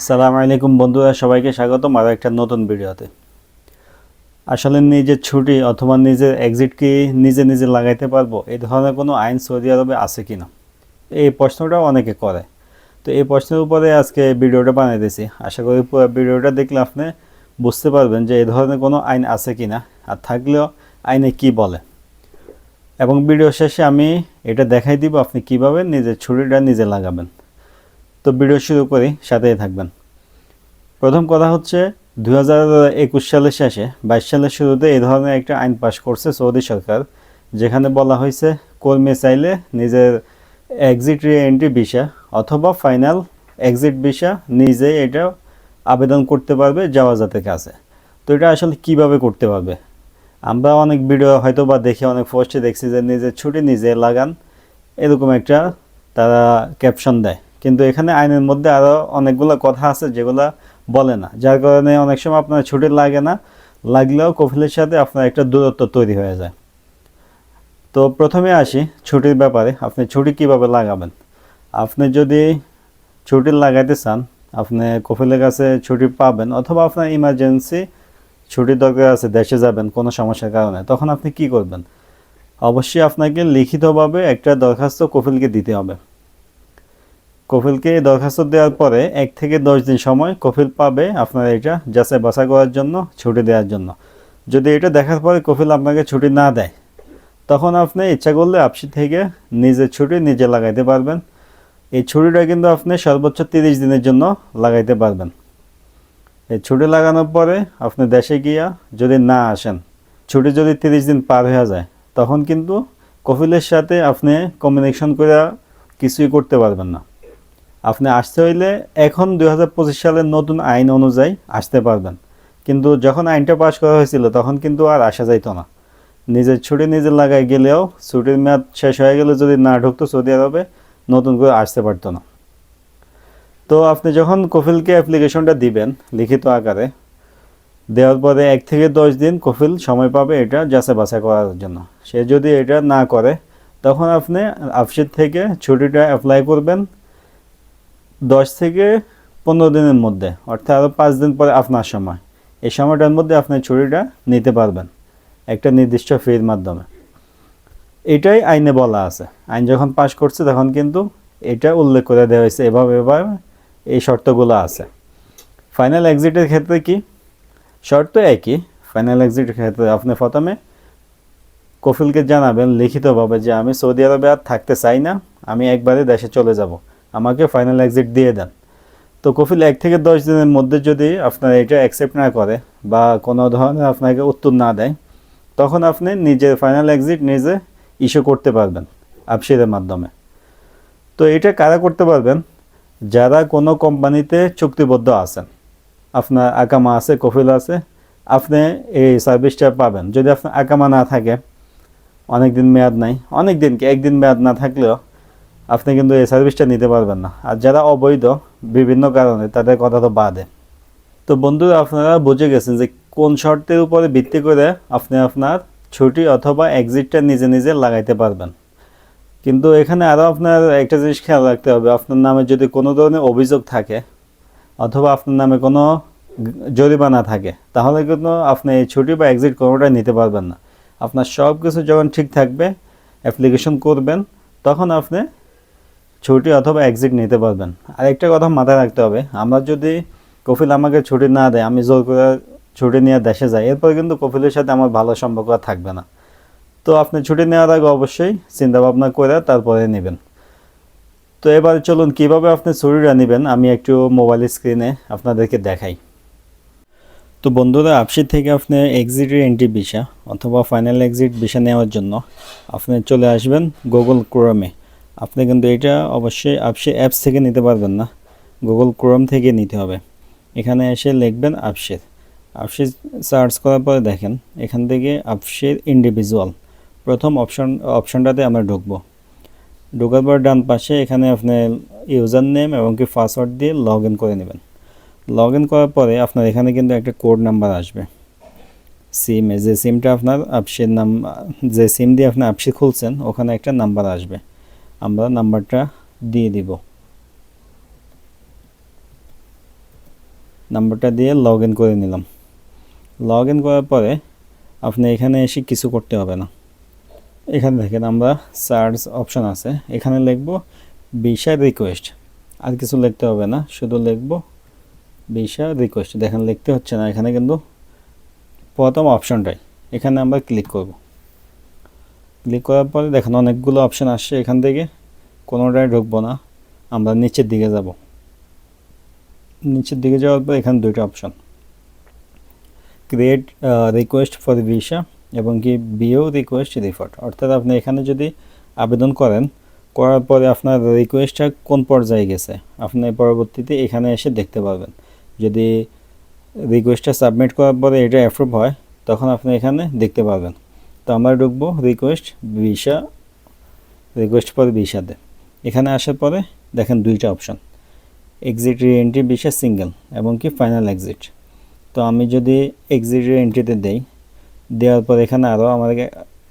আসসালামু আলাইকুম বন্ধুরা, সবাইকে স্বাগতম আরও একটা নতুন ভিডিওতে। আসলে নিজের ছুটি অথবা নিজের এক্সিট কি নিজে নিজে লাগাইতে পারব? এই ধরনের কোনো আইন সৌদি আরবে আছে কি না এই প্রশ্নটা অনেকে করে। তো এই প্রশ্নের উপরে আজকে ভিডিওটা বানিয়েছি আশা করি পুরো ভিডিওটা দেখলে আপনি বুঝতে পারবেন যে এই ধরনের কোনো আইন আছে কি না আর থাকলেও আইনে কি বলে। এবং ভিডিও শেষে আমি এটা দেখাই দিব আপনি কীভাবে নিজের ছুটিটা নিজে লাগাবেন। তো ভিডিও শুরু করি, সাথেই থাকবেন। প্রথম কথা হচ্ছে দু হাজার একুশ সালের শেষে, বাইশ সালের শুরুতে এই ধরনের একটা আইন পাশ করছে সৌদি সরকার, যেখানে বলা হয়েছে, কর্মী চাইলে নিজের এক্সিট রি এন্ট্রি ভিসা অথবা ফাইনাল এক্সিট ভিসা নিজেই এটা আবেদন করতে পারবে যাওয়াজাতে কাছে তো এটা আসলে কীভাবে করতে পারবে? আমরা অনেক ভিডিও হয়তো বা দেখে, অনেক পোস্টে দেখছি যে নিজের ছুটি নিজে লাগান, এরকম একটা তারা ক্যাপশন দেয়। কিন্তু এখানে আইনের মধ্যে আরও অনেকগুলো কথা আছে যেগুলো বলে না। যার কারণে অনেক সময় আপনার ছুটি লাগে না, লাগলেও কফিলের সাথে আপনার একটা দূরত্ব তৈরি হয়ে যায়। তো প্রথমে আসি ছুটির ব্যাপারে, আপনি ছুটি কীভাবে লাগাবেন? আপনি যদি ছুটি লাগাইতে চান, আপনি কফিলের কাছে ছুটি পাবেন অথবা আপনার ইমার্জেন্সি ছুটির দরকার আছে, দেশে যাবেন কোনো সমস্যার কারণে, তখন আপনি কি করবেন? অবশ্যই আপনাকে লিখিতভাবে একটা দরখাস্ত কফিলকে দিতে হবে। কফিলকে দরখাস্ত দেওয়ার পরে এক থেকে দশ দিন সময় কফিল পাবে আপনার এটা যাচাই বাছাই করার জন্য, ছুটি দেওয়ার জন্য। যদি এটা দেখার পরে কফিল আপনাকে ছুটি না দেয়, তখন আপনি ইচ্ছা করলে আপসি থেকে নিজের ছুটি নিজে লাগাইতে পারবেন। এই ছুটিটা কিন্তু আপনি সর্বোচ্চ তিরিশ দিনের জন্য লাগাইতে পারবেন। এই ছুটি লাগানোর পরে আপনি দেশে গিয়া যদি না আসেন, ছুটি যদি তিরিশ দিন পার হয়ে যায়, তখন কিন্তু কফিলের সাথে আপনি কমিউনিকেশন করে কিছুই করতে পারবেন না। আপনি আসতে হইলে এখন দু হাজার পঁচিশ সালের নতুন আইন অনুযায়ী আসতে পারবেন। কিন্তু যখন আইনটা পাশ করা হয়েছিল, তখন কিন্তু আর আসা যাইতো না। নিজের ছুটি নিজের লাগায় গেলেও ছুটির মেয়াদ শেষ হয়ে গেলে যদি না ঢুকতো সৌদি আরবে, নতুন করে আসতে পারতো না। তো আপনি যখন কফিলকে অ্যাপ্লিকেশনটা দিবেন লিখিত আকারে, দেওয়ার পরে এক থেকে দশ দিন কফিল সময় পাবে এটা যাচাই বাছাই করার জন্য। সে যদি এটা না করে, তখন আপনি আফসির থেকে ছুটিটা অ্যাপ্লাই করবেন দশ থেকে পনেরো দিনের মধ্যে, অর্থাৎ আরও পাঁচ দিন পরে আপনার সময়। এই সময়টার মধ্যে আপনি ছুরিটা নিতে পারবেন একটা নির্দিষ্ট ফির মাধ্যমে। এটাই আইনে বলা আছে। আইন যখন পাশ করছে, তখন কিন্তু এটা উল্লেখ করে দেওয়া হয়েছে। এভাবে এভাবে এই শর্তগুলো আছে। ফাইনাল এক্সিটের ক্ষেত্রে কি? শর্ত একই। ফাইনাল এক্সিটের ক্ষেত্রে আপনি প্রথমে কফিলকে জানাবেন লিখিতভাবে যে আমি সৌদি আরবে আর থাকতে চাই না, আমি একবারে দেশে চলে যাব। আমাকে ফাইনাল এক্সিট দিয়ে দেন। তো কফিল এক থেকে দশ দিনের মধ্যে যদি আপনার এটা অ্যাকসেপ্ট না করে বা কোনো ধরনের আপনাকে উত্তর না দেয়, তখন আপনি নিজের ফাইনাল এক্সিট নিজে ইস্যু করতে পারবেন আপসিরের মাধ্যমে। তো এটা কারা করতে পারবেন? যারা কোনো কোম্পানিতে চুক্তিবদ্ধ আছেন। আপনার আকামা আছে, কফিল আছে, আপনি এই সার্ভিসটা পাবেন। যদি আপনার আকামা না থাকে অনেক দিন মেয়াদ নাই অনেক দিন কি, একদিন মেয়াদ না থাকলেও আপনি কিন্তু এই সার্ভিসটা নিতে পারবেন না। আর যারা অবৈধ বিভিন্ন কারণে তাদের কথা তো বাদে। তো বন্ধুরা আপনারা বুঝে গেছেন যে কোন শর্তের উপরে ভিত্তি করে আপনি আপনার ছুটি অথবা এক্সিটটা নিজে নিজে লাগাইতে পারবেন। কিন্তু এখানে আরও আপনার একটা জিনিস খেয়াল রাখতে হবে। আপনার নামে যদি কোনো ধরনের অভিযোগ থাকে অথবা আপনার নামে কোনো জরিমানা থাকে, তাহলে কিন্তু আপনি এই ছুটি বা এক্সিট কোনোটাই নিতে পারবেন না। আপনার সব কিছু যখন ঠিক থাকবে অ্যাপ্লিকেশন করবেন, তখন আপনি ছুটি অথবা এক্সিট নিতে পারবেন। আর একটা কথা মাথায় রাখতে হবে, আমরা যদি কফিল আমাকে ছুটি না দেয়, আমি জোর করে ছুটি নিয়ে দেশে যাই, এরপর কিন্তু কফিলের সাথে আমার ভালো সম্পর্ক থাকবে না। তো আপনি ছুটি নেওয়ার আগে অবশ্যই চিন্তা ভাবনা করে তারপরে নেবেন। তো এবার চলুন, কীভাবে আপনি ছুটিটা নেবেন, আমি একটু মোবাইল স্ক্রিনে আপনাদেরকে দেখাই। তো বন্ধুরা, আপসি থেকে আপনি এক্সিট এন্ট্রি ভিসা অথবা ফাইনাল এক্সিট ভিসা নেওয়ার জন্য আপনি চলে আসবেন গুগল ক্রোমে আপনি কিন্তু এটা অবশ্যই আপসে অ্যাপস থেকে নিতে পারবেন না। গুগল ক্রোম থেকে নিতে হবে। এখানে এসে লিখবেন আপসের আপসির সার্চ করার পরে দেখেন, এখান থেকে আপসের ইন্ডিভিজুয়াল প্রথম অপশন অপশনটাতে আমরা ঢুকবো। ঢোকার পর ডান পাশে এখানে আপনি ইউজার নেম এবং কি পাসওয়ার্ড দিয়ে লগ ইন করে নেবেন। লগ ইন করার পরে আপনার এখানে কিন্তু একটা কোড নাম্বার আসবে। সিমে যে সিমটা আপনার আপসের নাম, যে সিম দিয়ে আপনি আপসি খুলছেন, ওখানে একটা নাম্বার আসবে। আমরা নাম্বারটা দিয়ে দিব। নাম্বারটা দিয়ে লগ ইন করে নিলাম। লগ ইন করার পরে আপনি এখানে এসে কিছু করতে হবে না। এখানে দেখেন আমরা সার্চ অপশন আছে। এখানে লিখব ভিসা রিকোয়েস্ট আর কিছু লিখতে হবে না, শুধু লিখব ভিসা রিকোয়েস্ট দেখেন লিখতে হচ্ছে না, এখানে কিন্তু প্রথম অপশনটাই এখানে আমরা ক্লিক করব। ক্লিক করার পরে দেখেন অনেকগুলো অপশান আসছে এখান থেকে। কোনোটাই ঢুকবো না। আমরা নিচের দিকে যাব। নিচের দিকে যাওয়ার পর এখানে দুইটা option create request for visa এবং কি বিও রিকোয়েস্ট রিফার্ট অর্থাৎ আপনি এখানে যদি আবেদন করেন, করার পরে আপনার রিকোয়েস্টটা কোন পর্যায়ে গেছে? আপনি পরবর্তীতে এখানে এসে দেখতে পাবেন যদি রিকোয়েস্টটা সাবমিট করার পরে এটা অ্যাপ্রুভ হয়, তখন আপনি এখানে দেখতে পারবেন। তো আমরা ঢুকবো রিকোয়েস্ট ভিসা রিকোয়েস্ট ফর ভিসাতে এখানে আসার পরে দেখেন দুইটা option exit entry visa single এবং কি ফাইনাল এক্সিট তো আমি যদি এক্সিট এন্ট্রিতে দেই, দেওয়ার পর এখানে আরও আমার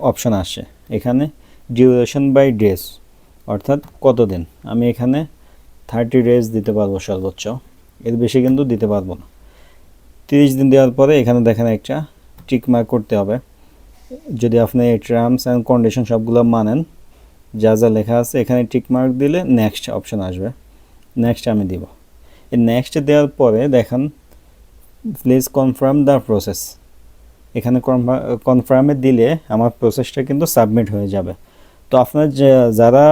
অপশন আসে। এখানে ডিউরেশন বাই ডেজ অর্থাৎ কতদিন? আমি এখানে থার্টি ডেজ দিতে পারব সর্বোচ্চ। এর বেশি কিন্তু দিতে পারব না। তিরিশ দিন দেওয়ার পরে এখানে দেখেন একটা টিক মার্ক করতে হবে। যদি আপনি টার্মস অ্যান্ড কন্ডিশন সবগুলো মানেন, যা যা লেখা আছে এখানে টিক মার্ক দিলে নেক্সট অপশন আসবে। নেক্সট আমি দিব। এই নেক্সট দেওয়ার পরে দেখেন প্লিজ কনফার্ম দ্য প্রসেস এখানে কনফার্মে দিলে আমার প্রসেসটা কিন্তু সাবমিট হয়ে যাবে। তো আপনার যারা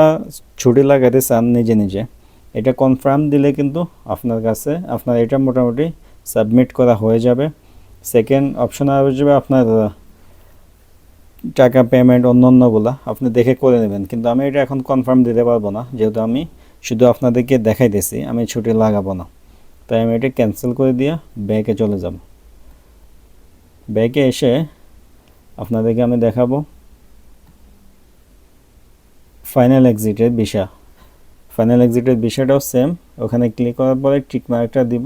ছুটি লাগাতে চান নিজে নিজে, এটা কনফার্ম দিলে কিন্তু আপনার কাছে, আপনার এটা মোটামুটি সাবমিট করা হয়ে যাবে। সেকেন্ড অপশন আসবে আপনার টাকা পেমেন্ট অন্য অন্যগুলা আপনি দেখে করে নেবেন। কিন্তু আমি এটা এখন কনফার্ম দিতে পারব না, যেহেতু আমি শুধু আপনাদেরকে দেখাইতেছি, আমি ছুটি লাগাবো না। তাই আমি এটা ক্যান্সেল করে দিয়ে ব্যাকে চলে যাব। ব্যাকে এসে আপনাদেরকে আমি দেখাবো ফাইনাল এক্সিটের বিষা ফাইনাল এক্সিটের বিষয়টাও সেম ওখানে ক্লিক করার পরে টিক মার্কটা দিব,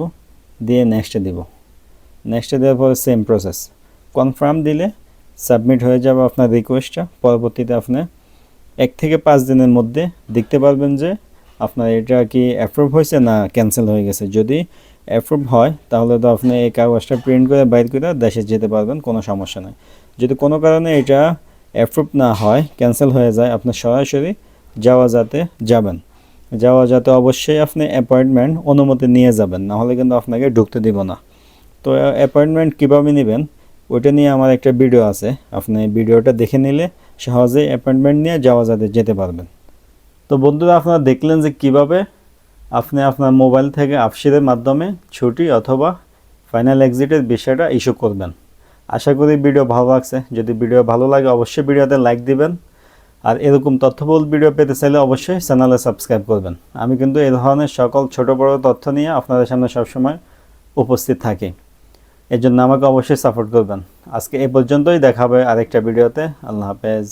দিয়ে নেক্সটে দিব। নেক্সটে দেওয়ার পরে সেম প্রসেস কনফার্ম দিলে সাবমিট হয়ে যাবে আপনার রিকোয়েস্টটা পরবর্তীতে আপনি এক থেকে পাঁচ দিনের মধ্যে দেখতে পারবেন যে আপনার এটা কি অ্যাপ্রুভ হয়েছে না ক্যান্সেল হয়ে গেছে। যদি অ্যাপ্রুভ হয়, তাহলে তো আপনি এই কাগজটা প্রিন্ট করে বাইর করে দেশে যেতে পারবেন, কোনো সমস্যা নেই। যদি কোনো কারণে এটা অ্যাপ্রুভ না হয় ক্যান্সেল হয়ে যায়, আপনি সরাসরি যাওয়া যাতে যাবেন। যাওয়া যাতে অবশ্যই আপনি অ্যাপয়েন্টমেন্ট অনুমতি নিয়ে যাবেন নাহলে কিন্তু আপনাকে ঢুকতে দিব না। তো অ্যাপয়েন্টমেন্ট কীভাবে নেবেন? ওইটা নিয়ে আমার একটা ভিডিও আছে। আপনি ভিডিওটা দেখে নিলে সহজেই অ্যাপয়েন্টমেন্ট নিয়ে যাওয়া যাতে যেতে পারবেন। তো বন্ধুরা, আপনারা দেখলেন যে কীভাবে আপনি আপনার মোবাইল থেকে আপসিরের মাধ্যমে ছুটি অথবা ফাইনাল এক্সিটের বিষয়টা ইস্যু করবেন। আশা করি ভিডিও ভালো লাগছে। যদি ভিডিও ভালো লাগে, অবশ্যই ভিডিওতে লাইক দিবেন। আর এরকম তথ্যবহুল ভিডিও পেতে চাইলে অবশ্যই চ্যানেলে সাবস্ক্রাইব করবেন। আমি কিন্তু এই ধরনের সকল ছোট বড় তথ্য নিয়ে আপনাদের সামনে সবসময় উপস্থিত থাকি। এর জন্য আমাকে অবশ্যই সাপোর্ট করবেন। আজকে এ পর্যন্তই দেখাবে আরেকটা ভিডিওতে আল্লাহ হাফেজ।